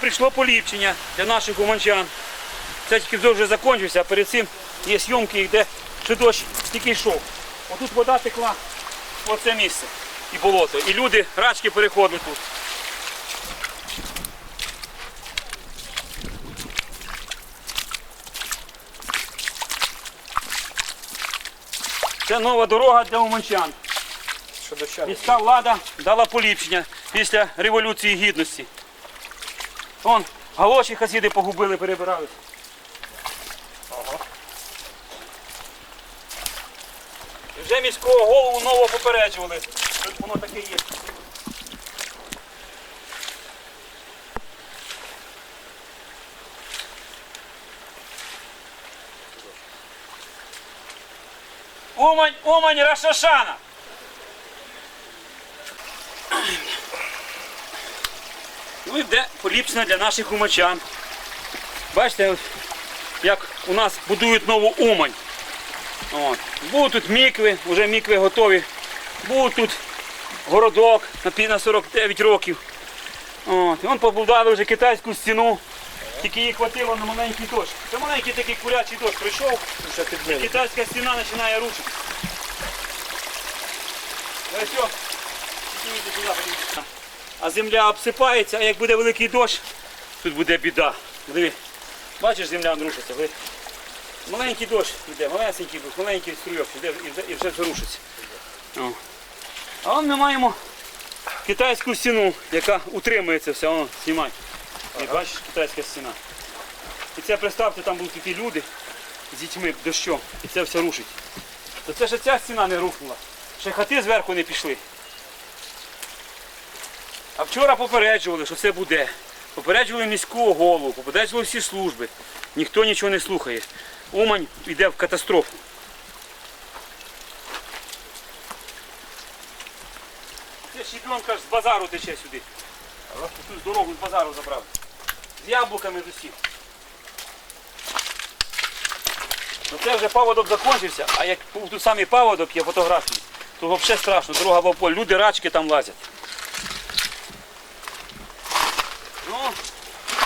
прийшло поліпшення для наших уманчан. Це тільки вже закінчився, а перед цим є зйомки, де ще дощ тільки йшов. Отут вода текла в оце місце і болото. І люди, рачки переходили тут. Це нова дорога для уманчан. Міська влада дала поліпшення після Революції Гідності. Вон, галоші хасіди погубили, перебирались. Вже міського голову нового попереджували. Воно таке є. Умань, Умань, Рашашана! Ну і йде поліпшення для наших умачан. Бачите, як у нас будують нову Умань. От. Будуть тут мікви, вже мікви готові. Будуть тут городок на пі- на 49 років. От. І вон побудували вже китайську стіну. Тільки їй хватило на маленький дощ. Це маленький такий курячий дощ прийшов, китайська стіна починає рушити. Ось. Підніміться сюди, подивіться. А земля обсипається, а як буде великий дощ, тут буде біда. Диви. Бачиш, земля рушиться. Ви... Маленький дощ йде, малесенький дощ, маленький струйок йде і вже, все рушиться. О. А вон ми маємо китайську стіну, яка утримує це все. О, знімай. І бачиш, китайська стіна. І це представте, там будуть такі люди з дітьми дощом, і це все рушить. То це ще ця стіна не рухнула. Ще хати зверху не пішли. А вчора попереджували, що це буде. Попереджували міського голову, попереджували всі служби. Ніхто нічого не слухає. Умань йде в катастрофу. Це щебенка ж з базару тече сюди. Тут дорогу з базару забрали. З яблуками з усім. Ну це вже паводок закінчився, а як був тут самий паводок, є фотографії, то взагалі страшно, дорога в полі, люди рачки там лазять.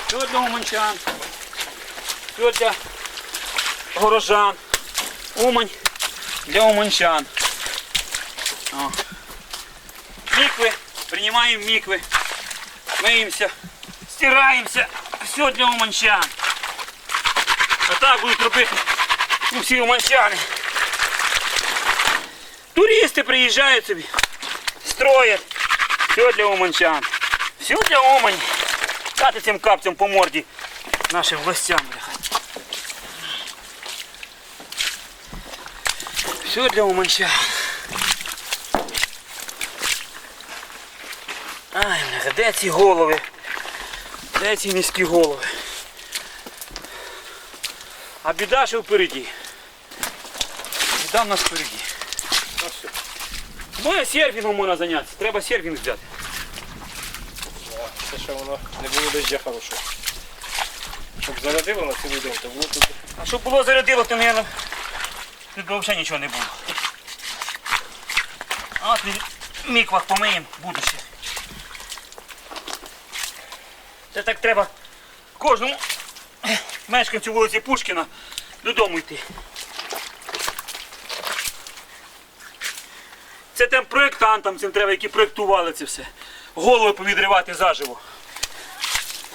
Все для уманчан, все для горожан. Умань для уманчан. О. Мікви, приймаємо мікви, миємося, стираємося, все для уманчан. Отак будуть робити всі уманчани. Туристи приїжджають собі, строять. Все для уманчан. Все для Умані. Дати цим капцям по морді нашим гостям. Все для уманчан. Ай, бляха, де ці голови? Де ці міські голови? А біда ще впереді. Біда в нас впереді. Ну все. Ну, серфінгом можна зайнятися. Треба серфінг взяти. Це ще воно не було дождя хорошого. Щоб зарядило на цілий день, то було тут. А щоб було зарядило, то, мабуть, тут взагалі нічого не було. А от міквах помиємо будуще. Це так треба кожному мешканцю вулиці Пушкіна додому йти. Це тим проєктантам цим треба, які проєктували це все. Голови повідривати заживо.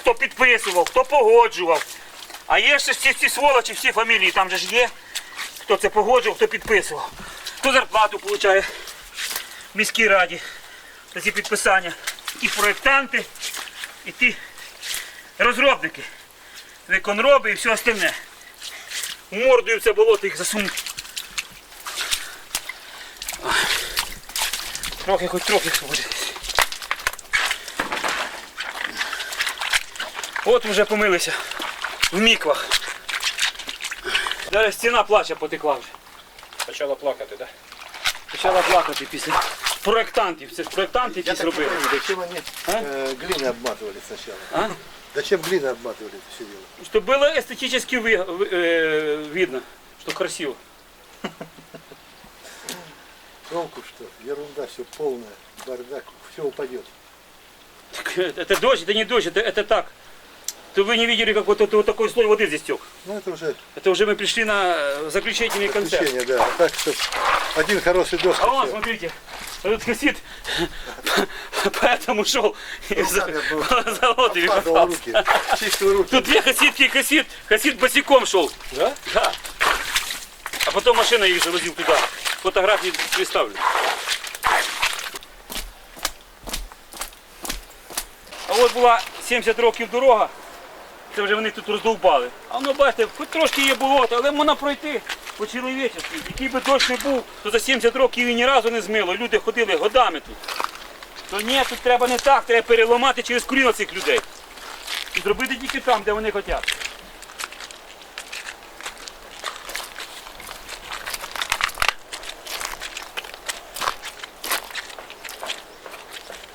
Хто підписував, хто погоджував. А є ще всі ці сволочі, всі фамілії, там же ж є. Хто це погоджував, хто підписував. Хто зарплату отримує в міській раді за ці підписання. І проєктанти, і ті розробники, виконроби і все остальне. У морду це болото їх засунуть. Трохи, хоч трохи освободитись. От вже помилися в міквах. Зараз стіна плача потекла вже. Почало плакати, так? Почала плакати після проєктантів. Це ж проєктанти якісь робили. Зачем они А? э, глиной обматывали сначала? А? Зачем глиной обматывали это все дело? Щоб було естетично ви, ви- е, видно, що красиво. Толку что? Ерунда, все полная, бардак, все упадет. Так, е, це дощ, це не дощ, це, це так. то вы не видели, как вот, это, вот такой слой воды здесь тек. Ну это уже Это уже мы пришли на э, заключительный концерт. течение, да. А так, что один хороший дождь. А вон, всё. смотрите, тут хасид поэтому шел и за, Руками был. за лодыми Обкладывал копался. руки. Чистил руки. Тут две хасидки и хасид, хасид босиком шел. Да? Да. А потом машина їх завозив туди. Фотографії приставлю. А от була 70 років дорога. Це вже вони тут роздовбали. А воно бачите, хоч трошки є болото, але можна пройти по-чоловічески. Який би дощ не був, то за 70 років і ні разу не змило. Люди ходили годами тут. То ні, тут треба не так, треба переламати через коліна цих людей. І зробити тільки там, де вони хочуть.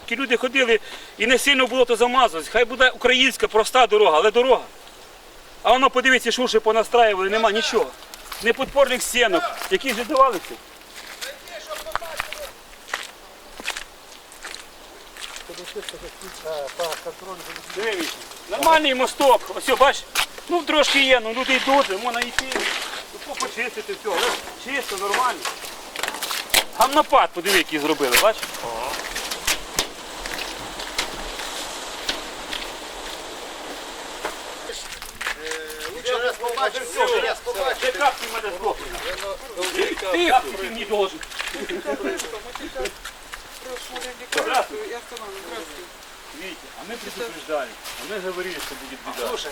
Ті люди ходили і не сильно було то замазувалось. Хай буде українська проста дорога, але дорога. А воно подивіться, ще понастраювали, нема нічого. Не подпорних стінок, які ж давалися. Дивіться, нормальний мосток. Ось, бач, ну трошки є, ну люди йдуть, можна йти, ну, почистити все, чисто, нормально. Гамнопад, подиви, який зробили, бач? Побачив, все, раз побачив. Ти капки мене здохли. Ти капки ти мені должен. Я. Видите, а мы предупреждали, а мы говорили, что будет беда. Слушай,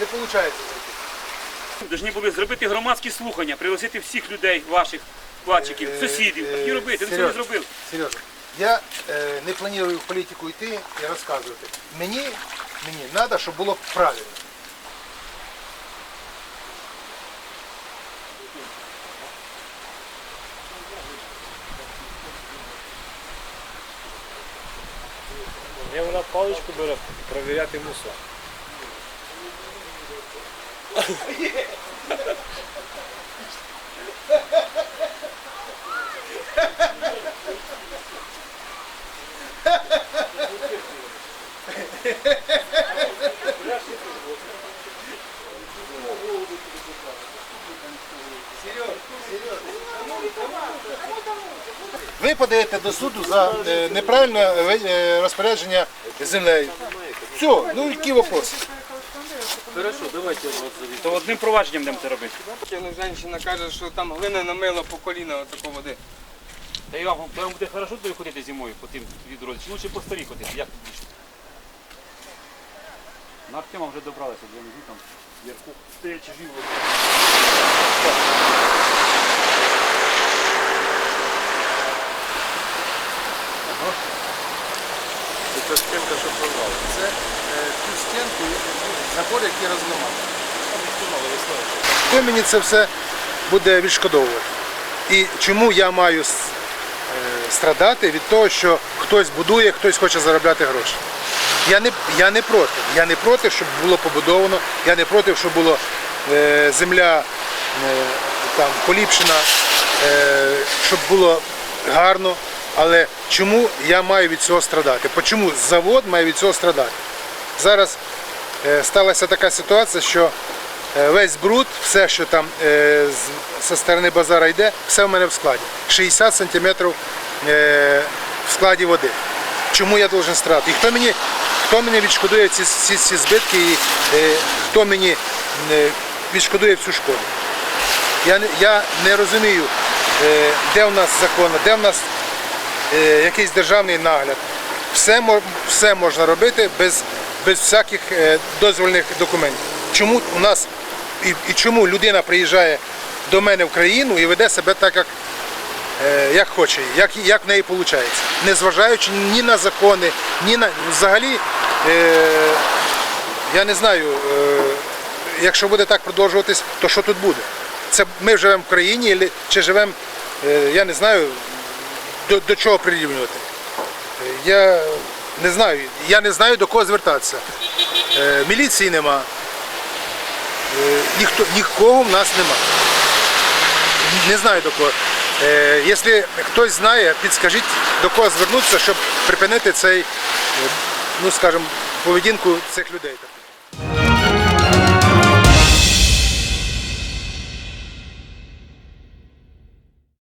не получается зайти. Должні були зробити громадські слухання, пригласити всіх людей, ваших вкладчиків, Е, сусідів. Так і е, робити, ти цього не зробив. Сережа, я е, не планую в політику йти і розказувати. Мені, мені треба, щоб було правильно. Я вона паличку бере провіряти мусор. Ви Подаєте до суду за е, неправильне е, розпорядження землею. Все, ну які вопроси? То одним провадженням будемо це робити. Жінка каже, що там глина намила по коліна отако води. Та й вам, вам буде хорошо туди ходити зимою по тим відрозі, чи лучше по старій ходити, як більше? На Артема вже добралися, я не знаю, там вверху стоячи живо. Це стінка, що прорвала. Це ту стінку, забор, який розламав. Хто мені це все буде відшкодовувати? І чому я маю е, страдати від того, що хтось будує, хтось хоче заробляти гроші? Я не, я не проти. Я не проти, щоб було побудовано, я не проти, щоб була е, земля е, там, поліпшена, е, щоб було гарно. Але чому я маю від цього страдати? Чому завод має від цього страдати? Зараз е, сталася така ситуація, що е, весь бруд, все, що там е, зі сторони базара йде, все в мене в складі. 60 сантиметрів е, в складі води. Чому я должен страдати? І хто мені, хто мені відшкодує ці, ці, ці збитки і хто мені відшкодує всю шкоду? Я, я не розумію, де в нас закон, де в нас якийсь державний нагляд. Все, все можна робити без, без всяких е, дозвольних документів. Чому у нас і, і чому людина приїжджає до мене в країну і веде себе так, як, е, як хоче, як, як в неї виходить, незважаючи ні на закони, ні на взагалі, е, я не знаю, е, якщо буде так продовжуватись, то що тут буде? Це ми живемо в країні чи живемо, е, я не знаю, до, до чого прирівнювати. Е, Я не знаю, я не знаю до кого звертатися. Е, Міліції нема. Е, Ніхто, нікого в нас нема. Не знаю до кого. Якщо хтось знає, підскажіть до кого звернутися, щоб припинити цей, ну скажімо, поведінку цих людей.